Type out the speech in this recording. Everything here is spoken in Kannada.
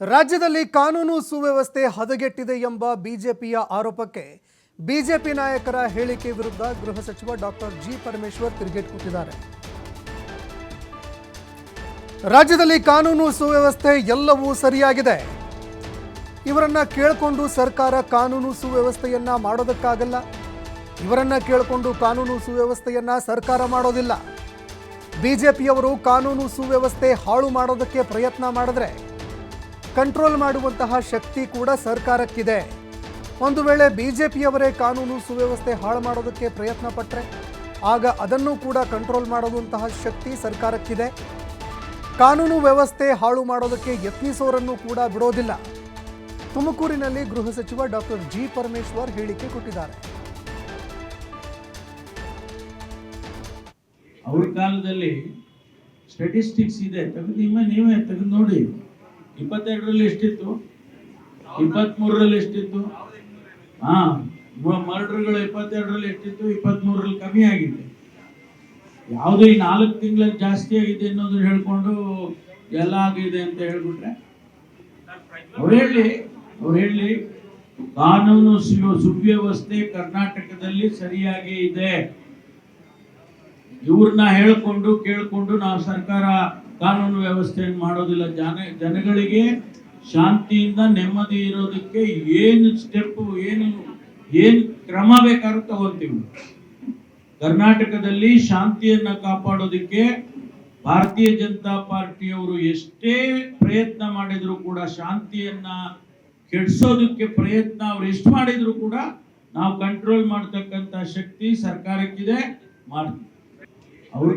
ರಾಜ್ಯದಲ್ಲಿ ಕಾನೂನು ಸುವ್ಯವಸ್ಥೆ ಹದಗೆಟ್ಟಿದೆ ಎಂಬ ಬಿಜೆಪಿಯ ಆರೋಪಕ್ಕೆ ಬಿಜೆಪಿ ನಾಯಕರ ಹೇಳಿಕೆ ವಿರುದ್ಧ ಗೃಹ ಸಚಿವ ಡಾಕ್ಟರ್ ಜಿ ಪರಮೇಶ್ವರ್ ತಿರುಗೇಟ್ ಕೊಟ್ಟಿದ್ದಾರೆ. ರಾಜ್ಯದಲ್ಲಿ ಕಾನೂನು ಸುವ್ಯವಸ್ಥೆ ಎಲ್ಲವೂ ಸರಿಯಾಗಿದೆ. ಇವರನ್ನ ಕೇಳಿಕೊಂಡು ಸರ್ಕಾರ ಕಾನೂನು ಸುವ್ಯವಸ್ಥೆಯನ್ನ ಮಾಡೋದಕ್ಕಾಗಲ್ಲ. ಇವರನ್ನ ಕೇಳಿಕೊಂಡು ಕಾನೂನು ಸುವ್ಯವಸ್ಥೆಯನ್ನ ಸರ್ಕಾರ ಮಾಡೋದಿಲ್ಲ. ಬಿಜೆಪಿಯವರು ಕಾನೂನು ಸುವ್ಯವಸ್ಥೆ ಹಾಳು ಮಾಡೋದಕ್ಕೆ ಪ್ರಯತ್ನ ಮಾಡಿದ್ರೆ ಕಂಟ್ರೋಲ್ ಮಾಡುವಂತಹ ಶಕ್ತಿ ಕೂಡ ಸರ್ಕಾರಕ್ಕಿದೆ. ಒಂದು ವೇಳೆ ಬಿಜೆಪಿಯವರೇ ಕಾನೂನು ಸುವ್ಯವಸ್ಥೆ ಹಾಳು ಮಾಡೋದಕ್ಕೆ ಪ್ರಯತ್ನ ಪಟ್ಟರೆ ಆಗ ಅದನ್ನು ಕೂಡ ಕಂಟ್ರೋಲ್ ಮಾಡುವಂತಹ ಶಕ್ತಿ ಸರ್ಕಾರಕ್ಕಿದೆ. ಕಾನೂನು ವ್ಯವಸ್ಥೆ ಹಾಳು ಮಾಡೋದಕ್ಕೆ ಯತ್ನಿಸೋರನ್ನು ಕೂಡ ಬಿಡೋದಿಲ್ಲ. ತುಮಕೂರಿನಲ್ಲಿ ಗೃಹ ಸಚಿವ ಡಾಕ್ಟರ್ ಜಿ. ಪರಮೇಶ್ವರ್ ಹೇಳಿಕೆ ಕೊಟ್ಟಿದ್ದಾರೆ. ಅವ್ರ ಕಾಲದಲ್ಲಿ ಸ್ಟಾಟಿಸ್ಟಿಕ್ಸ್ ಇದೆ. ತೆಗೆದು ನೀವೇ ತೆಗೆದು ನೋಡಿ. ಇಪ್ಪತ್ತೆರಡರಲ್ಲಿ ಎಷ್ಟಿತ್ತು? ಇಪ್ಪತ್ತ್ಮೂರರಲ್ಲಿ ಎಷ್ಟಿತ್ತು? ಹಾ ಮರ್ಡರ್ಗಳು ಇಪ್ಪತ್ತೆರಡರಲ್ಲಿ ಎಷ್ಟಿತ್ತು? ಇಪ್ಪತ್ತ್ಮೂರರಲ್ಲಿ ಕಮ್ಮಿ ಆಗಿದೆ. ಯಾವುದು ಈ ನಾಲ್ಕು ತಿಂಗಳಲ್ಲಿ ಜಾಸ್ತಿ ಆಗಿದೆ ಅನ್ನೋದು ಹೇಳ್ಕೊಂಡು ಎಲ್ಲ ಆಗಿದೆ ಅಂತ ಹೇಳ್ಬಿಟ್ರೆ? ಅವ್ರು ಹೇಳಿ ಅವ್ರು ಹೇಳಿ, ಕಾನೂನು ಸುವ್ಯವಸ್ಥೆ ಕರ್ನಾಟಕದಲ್ಲಿ ಸರಿಯಾಗಿ ಇದೆ. ಇವ್ರನ್ನ ಹೇಳ್ಕೊಂಡು, ಕೇಳ್ಕೊಂಡು ನಾವು ಸರ್ಕಾರ ಕಾನೂನು ವ್ಯವಸ್ಥೆಯನ್ನು ಮಾಡೋದಿಲ್ಲ. ಜನ, ಜನಗಳಿಗೆ ಶಾಂತಿಯಿಂದ ನೆಮ್ಮದಿ ಇರೋದಕ್ಕೆ ಏನು ಸ್ಟೆಪ್ ಏನು ಏನು ಕ್ರಮ ಬೇಕಾದ್ರೂ ತಗೊಂತೀವಿ ಕರ್ನಾಟಕದಲ್ಲಿ ಶಾಂತಿಯನ್ನ ಕಾಪಾಡೋದಕ್ಕೆ ಭಾರತೀಯ ಜನತಾ ಪಾರ್ಟಿಯವರು ಎಷ್ಟೇ ಪ್ರಯತ್ನ ಮಾಡಿದ್ರು ಕೂಡ ಶಾಂತಿಯನ್ನ ಕೆಡಿಸೋದಕ್ಕೆ ಪ್ರಯತ್ನ ಅವ್ರು ಎಷ್ಟು ಮಾಡಿದ್ರು ಕೂಡ ನಾವು ಕಂಟ್ರೋಲ್ ಮಾಡ್ತಕ್ಕಂಥ ಶಕ್ತಿ ಸರ್ಕಾರಕ್ಕಿದೆ. ಮಾಡ್ತೀವಿ. ಅವ್ರ